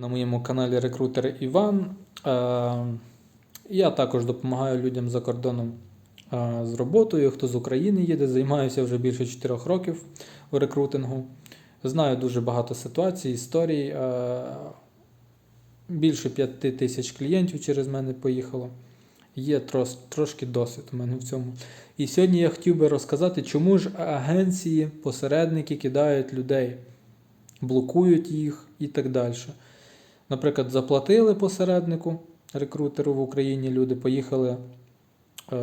На моєму каналі Рекрутер Іван. Е, Я також допомагаю людям за кордоном е, з роботою. Хто з України їде, займаюся вже більше 4 років у рекрутингу. Знаю дуже багато ситуацій, історій. Е, Більше 5 тисяч клієнтів через мене поїхало. Є трос, трошки досвід у мене в цьому. І сьогодні я хотів би розказати, чому ж агенції, посередники кидають людей, блокують їх і так далі. Наприклад, заплатили посереднику, рекрутеру в Україні, люди поїхали е,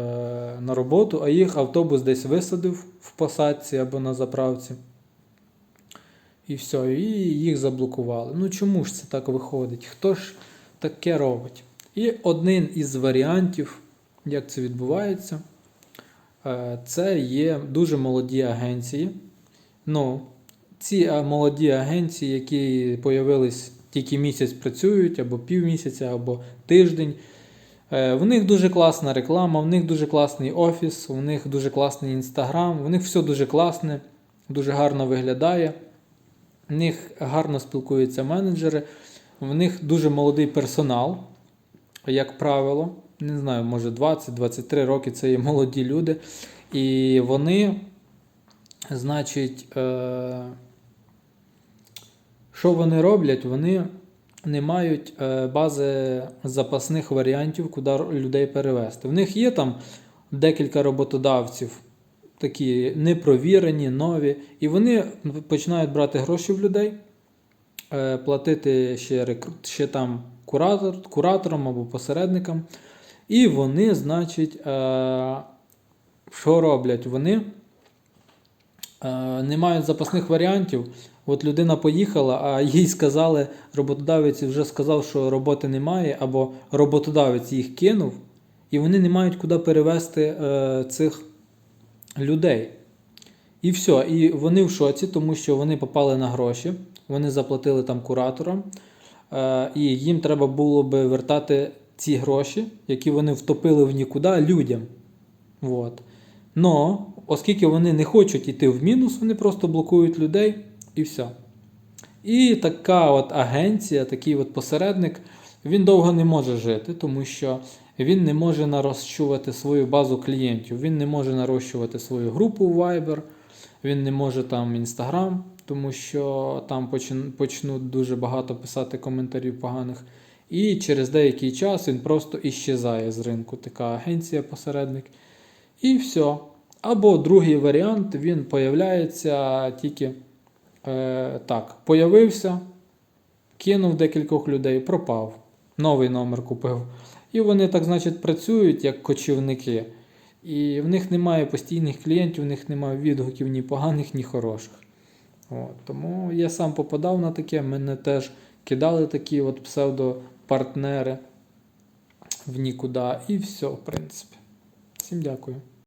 на роботу, а їх автобус десь висадив в посадці або на заправці. І все, і їх заблокували. Ну чому ж це так виходить? Хто ж таке робить? І один із варіантів, як це відбувається, е, це є дуже молоді агенції. Ну, ці е, молоді агенції, які появились тільки місяць працюють, або півмісяця, або тиждень. Е, В них дуже класна реклама, в них дуже класний офіс, у них дуже класний інстаграм, у них все дуже класне, дуже гарно виглядає. В них гарно спілкуються менеджери, в них дуже молодий персонал, як правило. Не знаю, може 20-23 роки це є молоді люди. І вони, значить, е, що вони роблять? Вони не мають е, бази запасних варіантів, куди людей перевести. В них є там декілька роботодавців, такі непровірені, нові, і вони починають брати гроші в людей, е, платити ще, рекру- ще там куратор, кураторам або посередникам. І вони, значить, е, що роблять? Вони не мають запасних варіантів. От людина поїхала, а їй сказали, роботодавець вже сказав, що роботи немає, або роботодавець їх кинув, і вони не мають куди перевести е, цих людей. І все. І вони в шоці, тому що вони попали на гроші, вони заплатили там кураторам, е, і їм треба було би вертати ці гроші, які вони втопили в нікуди людям. Вот. Но, оскільки вони не хочуть йти в мінус, вони просто блокують людей і все. І така от агенція, такий от посередник, він довго не може жити, тому що він не може нарощувати свою базу клієнтів, він не може нарощувати свою групу Viber, він не може там Instagram, тому що там почнуть дуже багато писати коментарів поганих. І через деякий час він просто іщезає з ринку. Така агенція, посередник. І все. Або другий варіант, він появляється тільки е, так, появився, кинув декількох людей, пропав. Новий номер купив. І вони так, значить, працюють як кочівники. І в них немає постійних клієнтів, в них немає відгуків ні поганих, ні хороших. От, тому я сам попадав на таке, мене теж кидали такі от псевдопартнери в нікуди. І все, в принципі. Всім дякую.